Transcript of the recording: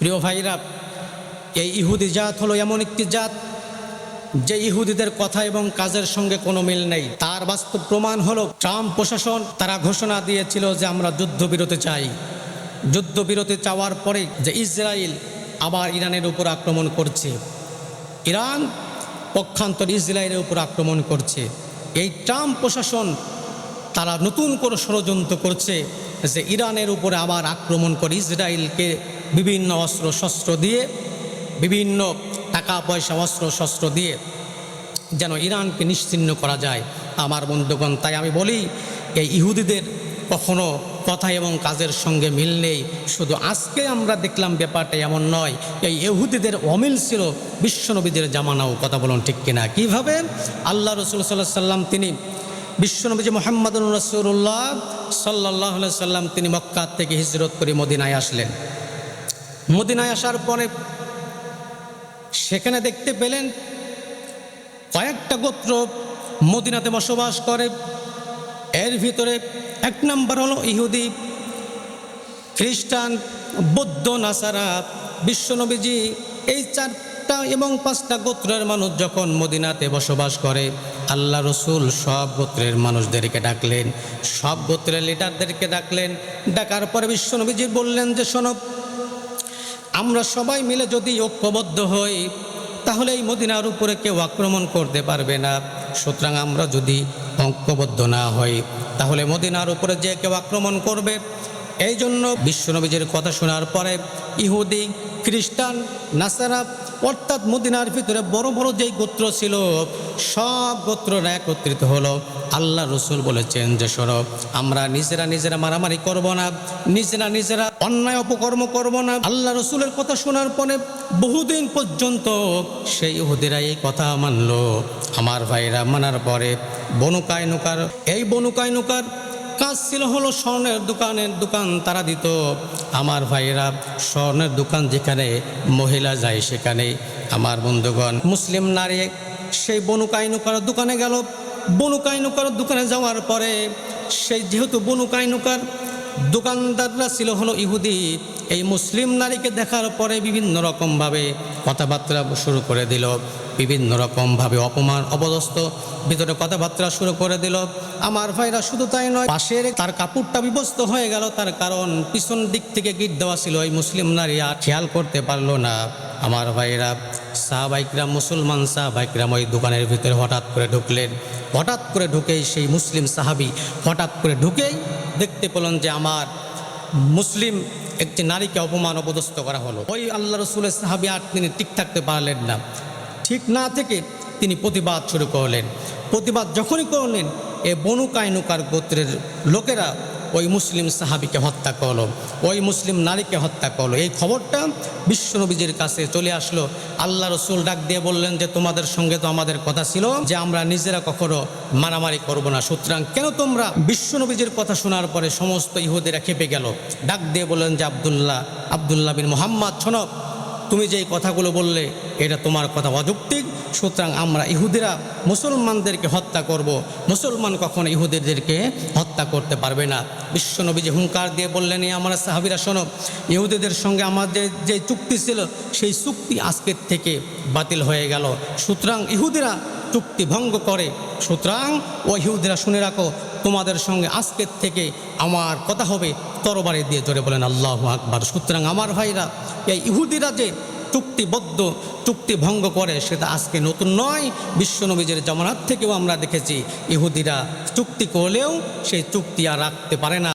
প্রিয় ভাইরা, এই ইহুদি জাত হলো এমন একটি জাত যে ইহুদিদের কথা এবং কাজের সঙ্গে কোনো মিল নেই। তার বাস্তব প্রমাণ হলো, ট্রাম্প প্রশাসন তারা ঘোষণা দিয়েছিল যে আমরা যুদ্ধবিরতি চাই। যুদ্ধবিরতি চাওয়ার পরে যে ইসরায়েল আবার ইরানের উপর আক্রমণ করছে। ইরান পক্ষান্তর ইসরায়েলের উপর আক্রমণ করছে। এই ট্রাম্প প্রশাসন তারা নতুন করে ষড়যন্ত্র করছে যে ইরানের উপরে আবার আক্রমণ করে ইসরায়েলকে বিভিন্ন অস্ত্র, শস্ত্র দিয়ে, বিভিন্ন টাকা, পয়সা, অস্ত্র, শস্ত্র দিয়ে যেন ইরানকে নিশ্চিহ্ন করা যায় আমার বন্ধুগণ। তাই আমি বলি, এই ইহুদিদের কখনো কথা এবং কাজের সঙ্গে মিল নেই। শুধু আজকে আমরা দেখলাম ব্যাপারটা এমন নয়, এই ইহুদিদের অমিল ছিল বিশ্বনবীদের জামানাও। কথা বলুন ঠিক কিনা? কীভাবে? আল্লাহ রসুল সাল্লাহ সাল্লাম তিনি বিশ্বনবীজি মোহাম্মদ রসুল্লাহ সাল্লাহ সাল্লাম তিনি মক্কা থেকে হিজরত করে মদিনায় আসলেন। মদিনায় আসার পরে সেখানে দেখতে পেলেন কয়েকটা গোত্র মদিনাতে বসবাস করে। এর ভিতরে এক নম্বর হলো ইহুদি, খ্রিস্টান, বৌদ্ধ, নাসারা, বিশ্বনবীজি, এই চারটা এবং পাঁচটা গোত্রের মানুষ যখন মদিনাতে বসবাস করে, আল্লাহ রসুল সব গোত্রের মানুষদেরকে ডাকলেন, সব গোত্রের লিডারদেরকে ডাকলেন। ডাকার পরে বিশ্বনবীজি বললেন যে শোনব আমরা সবাই মিলে যদি ঐক্যবদ্ধ হই, তাহলে এই মদিনার উপরে কেউ আক্রমণ করতে পারবে না। সুতরাং আমরা যদি ঐক্যবদ্ধ না হই, তাহলে মদিনার উপরে যে কেউ আক্রমণ করবে এই জন্য বিশ্বনবীজির কথা শোনার পরে ইহুদি, খ্রিস্টান, নাসারা, অর্থাৎ মদিনার ভিতরে বড় বড় যেই গোত্র ছিল, সব গোত্ররা একত্রিত হলো। আল্লাহ রসুল বলেছেন যে সরব আমরা নিজেরা নিজেরা মারামারি করব না, নিজেরা নিজেরা অন্যায় অপকর্ম করব না। আল্লাহ রসুলের কথা শোনার পরে বহুদিন পর্যন্ত সেই ইহুদিরা এই কথা মানলো। আমার ভাইরা মানার পরে বনুকায় নুকার এই বনুকায় নুকার কাজ ছিল হলো স্বর্ণের দোকানের দোকান তারা দিত। আমার ভাইয়েরা স্বর্ণের দোকান যেখানে মহিলা যায় সেখানে। আমার বন্ধুগণ, মুসলিম নারী, সেই বনুকাইনুকার দোকানে গেল। বনুকাইনুকার দোকানে যাওয়ার পরে সেই যেহেতু বনুকাইনুকার দোকানদাররা ছিল হলো ইহুদি, এই মুসলিম নারীকে দেখার পরে বিভিন্ন রকমভাবে কথাবার্তা শুরু করে দিল। বিভিন্ন রকমভাবে অপমান, অপদস্থ। ভিতরে কথাবার্তা শুরু করে দিল, আমার ভাইরা শুধু তাই নয়, পাশের তার কাপড়টা বিবস্ত হয়ে গেল, তার কারণ পিছন দিক থেকে গিট দেওয়া ছিল, এই মুসলিম নারী আর খেয়াল করতে পারল না। আমার ভাইরা, সাহাবাইকরাম, মুসলমান সাহাবাইকরাম ওই দোকানের ভিতরে হঠাৎ করে ঢুকলেন। হঠাৎ করে ঢুকেই সেই মুসলিম সাহাবি হঠাৎ করে ঢুকেই দেখতে পেলেন যে আমার মুসলিম একটি নারীকে অপমান, অপদস্থ করা হলো। ওই আল্লাহ রসুলের সাহাবি আর তিনি ঠিক থাকতে পারলেন না। ঠিক না থেকে তিনি প্রতিবাদ শুরু করলেন। প্রতিবাদ যখনই করলেন, এ বনু কায়নুকার গোত্রের লোকেরা ওই মুসলিম সাহাবিকে হত্যা করল, ওই মুসলিম নারীকে হত্যা করল। এই খবরটা বিশ্বনবীজির কাছে চলে আসলো। আল্লাহ রসুল ডাক দিয়ে বললেন যে, তোমাদের সঙ্গে তো আমাদের কথা ছিল যে, আমরা নিজেরা কখনো মারামারি করব না। সুতরাং কেন তোমরা বিশ্বনবীজির কথা শোনার পরে সমস্ত ইহুদেরা খেপে গেল? ডাক দিয়ে বললেন যে, আবদুল্লাহ আবদুল্লাহ বিন মোহাম্মদ শোনক তুমি যেই কথাগুলো বললে, এটা তোমার কথা অযৌক্তিক। সুতরাং আমরা ইহুদিরা মুসলমানদেরকে হত্যা করব। মুসলমান কখনো ইহুদিদেরকে হত্যা করতে পারবে না। বিশ্বনবী যে হুঙ্কার দিয়ে বললেন আমরা সাহাবিরা, শোনো, ইহুদিদের সঙ্গে আমাদের যে চুক্তি ছিল, সেই চুক্তি আজকের থেকে বাতিল হয়ে গেল। সুতরাং ইহুদিরা চুক্তি ভঙ্গ করে। সুতরাং ও ইহুদিরা শুনে রাখো তোমাদের সঙ্গে আজকের থেকে আমার কথা হবে। তরবারি দিয়ে জোরে বলেন, আল্লাহ আকবার। সুতরাং আমার ভাইরা, এই ইহুদিরা যে চুক্তিবদ্ধ, চুক্তি ভঙ্গ করে, সেটা আজকে নতুন নয়। বিশ্বনবীজের জমানার থেকেও আমরা দেখেছি, ইহুদিরা চুক্তি করলেও সেই চুক্তি আর রাখতে পারে না।